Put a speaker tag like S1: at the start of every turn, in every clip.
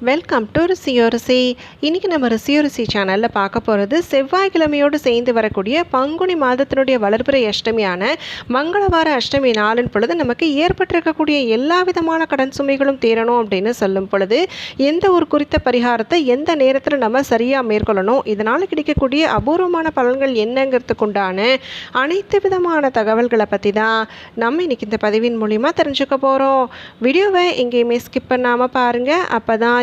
S1: Welcome to ருசியோரிசி இன்றைக்கி நம்ம ருசியோரிசி சேனலில் பார்க்க போகிறது செவ்வாய்க்கிழமையோடு சேர்ந்து வரக்கூடிய பங்குனி மாதத்தினுடைய வளர்பிறை அஷ்டமியான மங்களவார அஷ்டமி நாளின் பொழுது நமக்கு ஏற்பட்டிருக்கக்கூடிய எல்லா விதமான கடன் சுமைகளும் தீரணும் அப்படின்னு சொல்லும் பொழுது எந்த ஒரு குறித்த பரிகாரத்தை எந்த நேரத்தில் நம்ம சரியாக மேற்கொள்ளணும் இதனால் கிடைக்கக்கூடிய அபூர்வமான பலன்கள் என்னங்கிறதுக்குண்டான அனைத்து விதமான தகவல்களை பற்றி தான் நம்ம இன்றைக்கி இந்த பதிவின் மூலிமா தெரிஞ்சுக்க போகிறோம் வீடியோவை எங்கேயுமே ஸ்கிப் பண்ணாமல் பாருங்கள் அப்போ தான்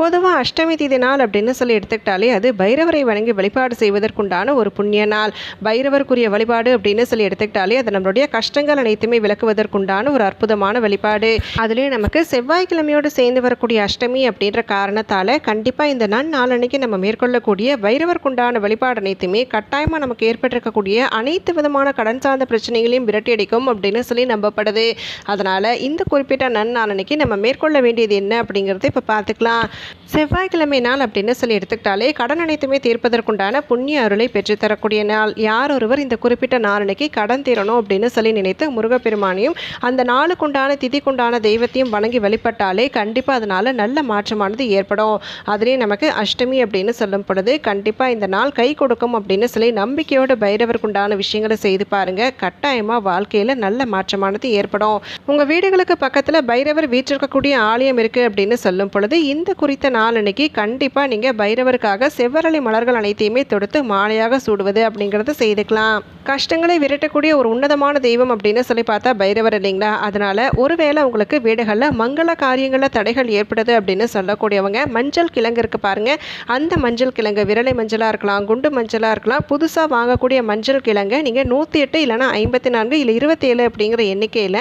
S1: பொதுவாக அஷ்டமி திதி நாள் அப்படின்னு சொல்லி எடுத்துக்கிட்டாலே அது பைரவரை வணங்கி வழிபாடு செய்வதற்குண்டான ஒரு புண்ணிய நாள். பைரவருக்குரிய வழிபாடு அப்படின்னு சொல்லி எடுத்துக்கிட்டாலே அது நம்மளுடைய கஷ்டங்கள் அனைத்துமே விளக்குவதற்குண்டான ஒரு அற்புதமான வழிபாடு. அதுலேயும் நமக்கு செவ்வாய்க்கிழமையோடு சேர்ந்து வரக்கூடிய அஷ்டமி அப்படின்ற காரணத்தால் கண்டிப்பாக இந்த நாள் நாளன்னைக்கு நம்ம மேற்கொள்ளக்கூடிய பைரவருக்குண்டான வழிபாடு அனைத்துமே கட்டாயமாக நமக்கு ஏற்பட்டிருக்கக்கூடிய அனைத்து விதமான கடன் சார்ந்த பிரச்சனைகளையும் விரட்டியடிக்கும் அப்படின்னு சொல்லி நம்பப்படுது. அதனால் இந்த குறிப்பிட்ட நன்னாளன்னைக்கு நம்ம மேற்கொள்ள வேண்டியது என்ன அப்படிங்கிறத இப்போ பார்த்துக்கலாம். செவ்வாய்க்கிழமை நாள் அப்படின்னு சொல்லி எடுத்துக்கிட்டாலே கடன் அனைத்துமே தீர்ப்பதற்குண்டான புண்ணிய அருளை பெற்றுத்தரக்கூடிய நாள். யார் ஒருவர் இந்த குறிப்பிட்ட நாளன்னைக்கு கடன் தீரணும் அப்படின்னு சொல்லி நினைத்து முருகப்பெருமானையும் அந்த நாளுக்குண்டான திதிக்குண்டான தெய்வத்தையும் வணங்கி வழிபட்டாலே கண்டிப்பாக அதனால் நல்ல மாற்றமானது ஏற்படும். அதுலேயும் நமக்கு அஷ்டமி அப்படின்னு சொல்லும் பொழுது கண்டிப்பாக இந்த நாள் கை கொடுக்கும் அப்படின்னு சொல்லி நம்பிக்கையோடு பைரவருக்குண்டான விஷயங்களை செய்து பாருங்கள் கட்டாயமாக வாழ்க்கையில் நல்ல மாற்றமானது ஏற்படும். உங்கள் வீடுகளுக்கு பக்கத்தில் பைரவர் வீற்றிருக்கக்கூடிய ஆலயம் இருக்குது அப்படின்னு சொல்லும் பொழுது இந்த குறித்த நாள் அன்னைக்கு கண்டிப்பாக நீங்கள் பைரவருக்காக செவ்வரளி மலர்கள் அனைத்தையுமே தொடுத்து மாலையாக சூடுவது அப்படிங்கிறத செய்துக்கலாம். கஷ்டங்களை விரட்டக்கூடிய ஒரு உன்னதமான தெய்வம் அப்படின்னு சொல்லி பார்த்தா பைரவர் இல்லைங்களா? அதனால் ஒருவேளை உங்களுக்கு வீடுகளில் மங்கள காரியங்களில் தடைகள் ஏற்படுது அப்படின்னு சொல்லக்கூடியவங்க மஞ்சள் கிழங்கு இருக்குது பாருங்கள் அந்த மஞ்சள் கிழங்கு விரலை மஞ்சளாக இருக்கலாம் குண்டு மஞ்சளாக இருக்கலாம் புதுசாக வாங்கக்கூடிய மஞ்சள் கிழங்கை நீங்கள் நூற்றி எட்டு இல்லைனா ஐம்பத்தி நான்கு இல்லை இருபத்தேழு அப்படிங்கிற எண்ணிக்கையில்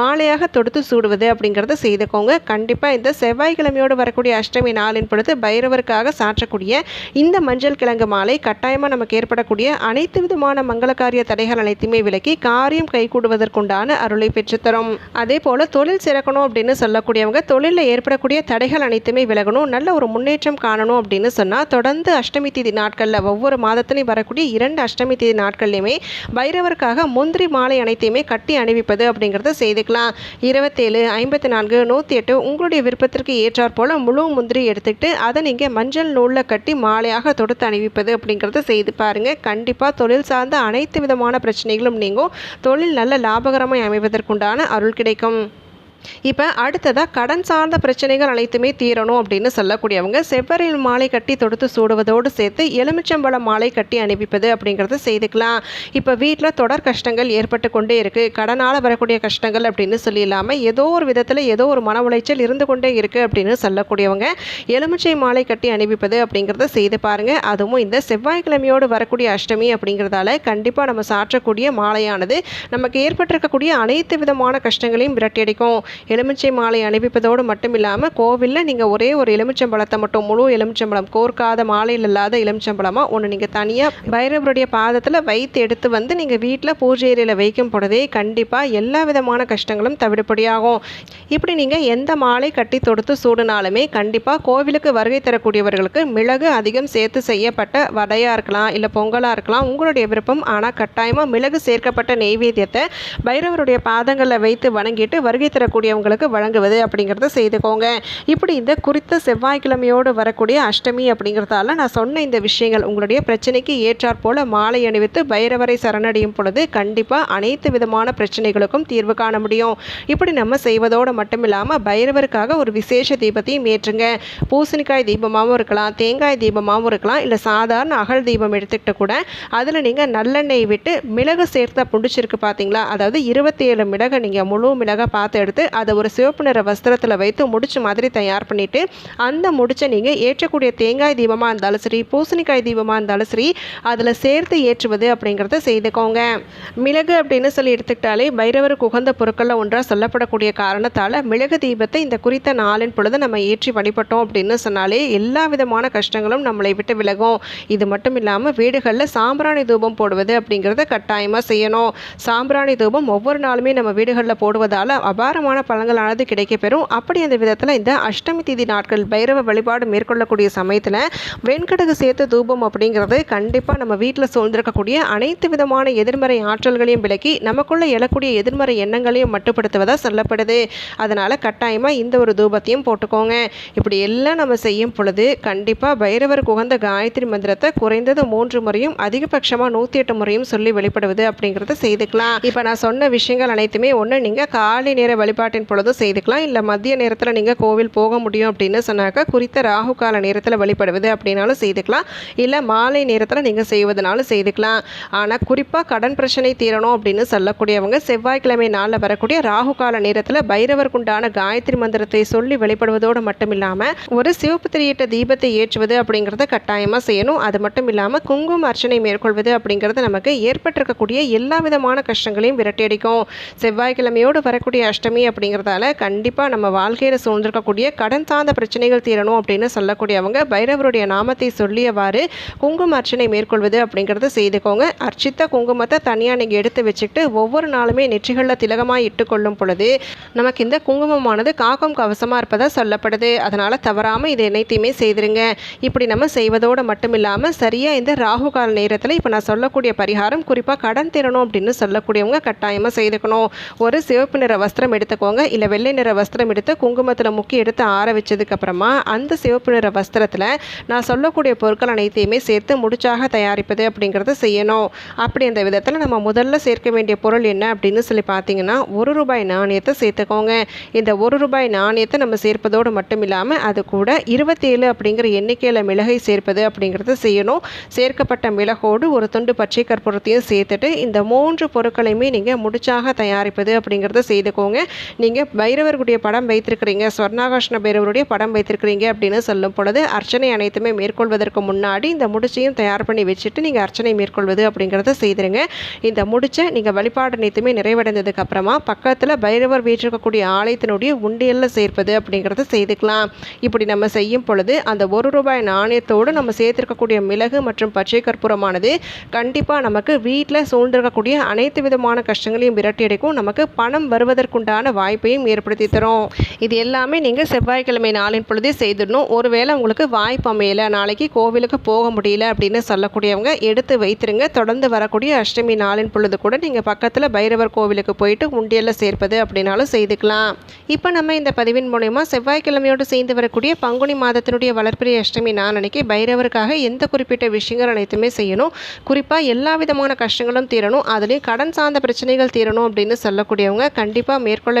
S1: மாலையாக தொடுத்து சூடுவது அப்படிங்கிறத செய்துக்கோங்க. கண்டிப்பாக இந்த செவ்வாய்க்கிழமையோடு வரக்கூடிய அஷ்டமி நாளின் பொழுது பைரவருக்காக சாற்றக்கூடிய இந்த மஞ்சள் கிழங்கு மாலை கட்டாயமாக நமக்கு ஏற்படக்கூடிய அனைத்து விதமான மங்களகாரிய தடைகள் அனைத்துமே விலக்கி காரியம் கைகூடுவதற்குண்டான அருளை பெற்றுத்தரும். அதே போல் தொழில் சிறக்கணும் அப்படின்னு சொல்லக்கூடியவங்க தொழிலில் ஏற்படக்கூடிய தடைகள் அனைத்துமே விலகணும் நல்ல ஒரு முன்னேற்றம் காணணும் அப்படின்னு சொன்னால் தொடர்ந்து அஷ்டமி தேதி நாட்களில் ஒவ்வொரு மாதத்திலையும் வரக்கூடிய இரண்டு அஷ்டமி தேதி நாட்கள்லையுமே பைரவருக்காக முந்திரி மாலை அனைத்தையுமே கட்டி அணிவிப்பது அப்படிங்கிறத செய்துக்கலாம். இருபத்தேழு ஐம்பத்தி நான்கு நூற்றி எட்டு உங்களுடைய விருப்பத்திற்கு ஏற்றாற்போல் முழு முந்திரி எடுத்துக்கிட்டு அதை நீங்கள் மஞ்சள் நூலில் கட்டி மாலையாக தொடுத்து அணிவிப்பது அப்படிங்கிறத செய்து பாருங்கள் கண்டிப்பாக தொழில் சார்ந்த அனைத்து விதமான பிரச்சனைகளும் நீங்கும். தொழில் நல்ல லாபகரமாக அமைவதற்குண்டான அருள் கிடைக்கும். இப்போ அடுத்ததாக கடன் சார்ந்த பிரச்சனைகள் அனைத்துமே தீரணும் அப்படின்னு சொல்லக்கூடியவங்க செவ்வரில் மாலை கட்டி தொடுத்து சூடுவதோடு சேர்த்து எலுமிச்சம்பழம் மாலை கட்டி அனுப்பிப்பது அப்படிங்கிறத செய்துக்கலாம். இப்போ வீட்டில் தொடர் கஷ்டங்கள் ஏற்பட்டு கொண்டே இருக்குது கடனால் வரக்கூடிய கஷ்டங்கள் அப்படின்னு சொல்லி இல்லாமல் ஏதோ ஒரு விதத்தில் ஏதோ ஒரு மன உளைச்சல் இருந்து கொண்டே இருக்குது அப்படின்னு சொல்லக்கூடியவங்க எலுமிச்சை மாலை கட்டி அனுப்பிப்பது அப்படிங்கிறத செய்து பாருங்கள் அதுவும் இந்த செவ்வாய்க்கிழமையோடு வரக்கூடிய அஷ்டமி அப்படிங்கிறதால கண்டிப்பாக நம்ம சாற்றக்கூடிய மாலையானது நமக்கு ஏற்பட்டிருக்கக்கூடிய அனைத்து விதமான கஷ்டங்களையும் விரட்டியடிக்கும். எலுமிச்சை மாலை அணிவிப்பதோடு மட்டும் இல்லாமல் கோவிலில் நீங்கள் ஒரே ஒரு எலுமிச்சம்பழத்தை மட்டும் முழு எலுமிச்சம்பழம் கோர்க்காத மாலையில் இல்லாத எலுமிச்சம்பழமாக ஒன்று நீங்கள் தனியாக பைரவருடைய பாதத்தில் வைத்து எடுத்து வந்து நீங்கள் வீட்டில் பூஜை ஏரியில் வைக்கும் பொழுதே கண்டிப்பாக எல்லா விதமான கஷ்டங்களும் தவிடுபடியாகும். இப்படி நீங்கள் எந்த மாலை கட்டி தொடுத்து சூடினாலுமே கண்டிப்பாக கோவிலுக்கு வருகை தரக்கூடியவர்களுக்கு மிளகு அதிகம் சேர்த்து செய்யப்பட்ட வடையாக இருக்கலாம் இல்லை பொங்கலாக இருக்கலாம் உங்களுடைய விருப்பம் ஆனால் கட்டாயமாக மிளகு சேர்க்கப்பட்ட நெய்வேத்தியத்தை பைரவருடைய பாதங்களில் வைத்து வணங்கிட்டு வருகை தரக்கூடியவங்களுக்கு வழங்குவது அப்படிங்கிறத செய்துக்கோங்க. இப்படி இந்த குறித்த செவ்வாய்க்கிழமையோடு வரக்கூடிய அஷ்டமி அப்படிங்கிறதால நான் சொன்ன இந்த விஷயங்கள் உங்களுடைய பிரச்சனைக்கு ஏற்றாற் போல மாலை அணிவித்து பைரவரை சரணடையும் பொழுது கண்டிப்பாக அனைத்து விதமான பிரச்சனைகளுக்கும் தீர்வு காண முடியும். இப்படி நம்ம செய்வதோடு மட்டும் இல்லாமல் பைரவருக்காக ஒரு விசேஷ தீபத்தையும் ஏற்றுங்க. பூசணிக்காய் தீபமாகவும் இருக்கலாம் தேங்காய் தீபமாகவும் இருக்கலாம் இல்லை சாதாரண அகல் தீபம் எடுத்துக்கிட்டு கூட அதில் நீங்கள் நல்லெண்ணெய் விட்டு மிளகு சேர்த்தா புடிச்சிருக்கு பார்த்தீங்களா அதாவது இருபத்தேழு மிளகை நீங்கள் முழு மிளகை பார்த்து எடுத்து அதை ஒரு சிவப்பு நிற வஸ்திரத்தில் வைத்து முடிச்சு மாதிரி தயார் பண்ணிவிட்டு அந்த முடிச்சை நீங்கள் ஏற்றக்கூடிய தேங்காய் தீபமாக இருந்தாலும் சரி பூசணிக்காய் தீபமாக இருந்தாலும் சரி அதில் சேர்த்து ஏற்றுவது அப்படிங்கிறத செய்துக்கோங்க. மிளகு அப்படின்னு சொல்லி எடுத்துக்கிட்டாலே பைரவருக்கு உகந்த பொருட்களில் ஒன்றாக சொல்லப்படக்கூடிய காரணத்தால் மிளகு தீபத்தை இந்த குறித்த நாளின் பொழுது நம்ம ஏற்றி வழிபட்டோம் அப்படின்னு சொன்னாலே எல்லா விதமான கஷ்டங்களும் நம்மளை விட்டு விலகும். இது மட்டும் இல்லாமல் வீடுகளில் சாம்பிராணி தூபம் போடுவது அப்படிங்கிறத கட்டாயமாக செய்யணும். சாம்பிராணி தூபம் ஒவ்வொரு நாளுமே நம்ம வீடுகளில் போடுவதால் அபாரமான விதமான பழங்களானது கிடைக்கப்பெறும். அப்படி அந்த விதத்தில் இந்த அஷ்டமி திதி நாட்கள் பைரவ வழிபாடு மேற்கொள்ளக்கூடிய சமயத்தில் வெண்கடகு சேர்த்து தூபம் அப்படிங்கிறது கண்டிப்பாக நம்ம வீட்டில் சூழ்ந்திருக்கக்கூடிய அனைத்து விதமான எதிர்மறை ஆற்றல்களையும் விலக்கி நமக்குள்ளே எழக்கூடிய எதிர்மறை எண்ணங்களையும் மட்டுப்படுத்துவதாக சொல்லப்படுது. அதனால் கட்டாயமாக இந்த ஒரு தூபத்தையும் போட்டுக்கோங்க. இப்படி எல்லாம் நம்ம செய்யும் பொழுது கண்டிப்பாக பைரவர் குகந்த காயத்ரி மந்திரத்தை குறைந்தது மூன்று முறையும் அதிகபட்சமாக நூற்றி எட்டு முறையும் சொல்லி வெளிப்படுவது அப்படிங்கிறத செய்துக்கலாம். இப்போ நான் சொன்ன விஷயங்கள் அனைத்துமே ஒன்று நீங்கள் காலை நேர வழிபாடு வழிபாட்டின் பொழுதும் செய்துக்கலாம். இல்லை மதிய நேரத்தில் நீங்கள் கோவில் போக முடியும் அப்படின்னு சொன்னாக்க குறித்த ராகு கால நேரத்தில் வழிபடுவது அப்படின்னாலும் செய்துக்கலாம். இல்லை மாலை நேரத்தில் நீங்கள் செய்வதனாலும் செய்துக்கலாம். ஆனால் குறிப்பாக கடன் பிரச்சனை தீரணும் அப்படின்னு சொல்லக்கூடியவங்க செவ்வாய்க்கிழமை நாளில் வரக்கூடிய ராகு கால நேரத்தில் பைரவருக்குண்டான காயத்ரி மந்திரத்தை சொல்லி வெளிப்படுவதோடு மட்டும் இல்லாமல் ஒரு சிவப்பு திரியிட்ட தீபத்தை ஏற்றுவது அப்படிங்கிறத கட்டாயமாக செய்யணும். அது மட்டும் இல்லாமல் குங்கும அர்ச்சனை மேற்கொள்வது அப்படிங்கிறது நமக்கு ஏற்பட்டிருக்கக்கூடிய எல்லா விதமான கஷ்டங்களையும் விரட்டியடிக்கும் செவ்வாய்க்கிழமையோடு வரக்கூடிய அஷ்டமி அப்படிங்கிறதால கண்டிப்பாக நம்ம வாழ்க்கையில் சூழ்ந்திருக்கக்கூடிய கடன் சார்ந்த பிரச்சனைகள் தீரணும் அப்படின்னு சொல்லக்கூடியவங்க பைரவருடைய நாமத்தை சொல்லியவாறு குங்கும அர்ச்சனை மேற்கொள்வது அப்படிங்கிறத செய்துக்கோங்க. அர்ச்சித்த குங்குமத்தை தனியாக நீங்கள் எடுத்து வச்சுக்கிட்டு ஒவ்வொரு நாளுமே நெற்றிகளில் திலகமாக இட்டுக்கொள்ளும் பொழுது நமக்கு இந்த குங்குமமானது காக்கம் கவசமாக இருப்பதாக சொல்லப்படுது. அதனால் தவறாமல் இது அனைத்தையுமே செய்திருங்க. இப்படி நம்ம செய்வதோடு மட்டும் இல்லாமல் சரியாக இந்த ராகு கால நேரத்தில் இப்போ நான் சொல்லக்கூடிய பரிகாரம் குறிப்பாக கடன் திறனும் அப்படின்னு சொல்லக்கூடியவங்க கட்டாயமாக செய்துக்கணும். ஒரு சிவப்பு நிற வஸ்திரம் எடுத்துக்கோங்க. இல்லை வெள்ளை நிற வஸ்திரம் எடுத்து குங்குமத்தில் முக்கி எடுத்து ஆற வச்சதுக்கப்புறமா அந்த சிவப்பு நிற வஸ்திரத்தில் நான் சொல்லக்கூடிய பொருட்கள் அனைத்தையுமே சேர்த்து முடிச்சாக தயாரிப்பது அப்படிங்கிறத செய்யணும். அப்படி அந்த விதத்தில் நம்ம முதல்ல சேர்க்க வேண்டிய பொருள் என்ன அப்படின்னு சொல்லி பார்த்தீங்கன்னா ஒரு ரூபாய் நாணயத்தை சேர்த்துக்கோங்க. இந்த ஒரு ரூபாய் நாணயத்தை நம்ம சேர்ப்பதோடு மட்டும் இல்லாமல் அது கூட இருபத்தேழு அப்படிங்கிற எண்ணிக்கையில் மிளகை சேர்ப்பது அப்படிங்கிறத செய்யணும். சேர்க்கப்பட்ட மிளகோடு ஒரு துண்டு பச்சை கற்பூரத்தையும் சேர்த்துட்டு இந்த மூன்று பொருட்களையுமே நீங்கள் முடிச்சாக தயாரிப்பது அப்படிங்கிறத செய்துக்கோங்க. நீங்கள் பைரவருடைய படம் வைத்திருக்கிறீங்க ஸ்வர்ணாகாஷ்ண பைரவருடைய படம் வைத்திருக்கிறீங்க அப்படின்னு சொல்லும் பொழுது அர்ச்சனை அனைத்துமே மேற்கொள்வதற்கு முன்னாடி இந்த முடிச்சையும் தயார் பண்ணி வச்சுட்டு நீங்கள் அர்ச்சனை மேற்கொள்வது அப்படிங்கிறத செய்திருங்க. இந்த முடிச்சை நீங்கள் வழிபாடு அனைத்துமே நிறைவடைந்ததுக்கு அப்புறமா பக்கத்தில் பைரவர் வீற்றிருக்கக்கூடிய ஆலயத்தினுடைய உண்டியலில் சேர்ப்பது அப்படிங்கிறத செய்துக்கலாம். இப்படி நம்ம செய்யும் பொழுது அந்த ஒரு ரூபாய் நாணயத்தோடு நம்ம சேர்த்திருக்கக்கூடிய மிளகு மற்றும் பச்சை கற்பூரமானது கண்டிப்பாக நமக்கு வீட்டில் சூழ்ந்திருக்கக்கூடிய அனைத்து விதமான கஷ்டங்களையும் விரட்டி அடிக்கும் நமக்கு பணம் வருவதற்குண்டான வாய்ப்பையும் ஏற்படுத்தி தரும். இது எல்லாமே நீங்கள் செவ்வாய்க்கிழமை நாளின் பொழுதே செய்திடணும். ஒருவேளை உங்களுக்கு வாய்ப்பு அமையலை நாளைக்கு கோவிலுக்கு போக முடியல அப்படின்னு சொல்லக்கூடியவங்க எடுத்து வைத்திருங்க. தொடர்ந்து வரக்கூடிய அஷ்டமி நாளின் பொழுது கூட நீங்கள் பக்கத்தில் பைரவர் கோவிலுக்கு போயிட்டு உண்டியலில் சேர்ப்பது அப்படின்னாலும் செய்துக்கலாம். இப்போ நம்ம இந்த பதிவின் மூலயமா செவ்வாய்க்கிழமையோடு சேர்ந்து வரக்கூடிய பங்குனி மாதத்தினுடைய வளர்ப்பிறை அஷ்டமி நான் அன்னைக்கு பைரவருக்காக எந்த குறிப்பிட்ட விஷயங்கள் அனைத்துமே செய்யணும். குறிப்பாக எல்லா விதமான கஷ்டங்களும் தீரணும். அதுலேயும் கடன் சார்ந்த பிரச்சனைகள் தீரணும் அப்படின்னு சொல்லக்கூடியவங்க கண்டிப்பாக மேற்கொள்ள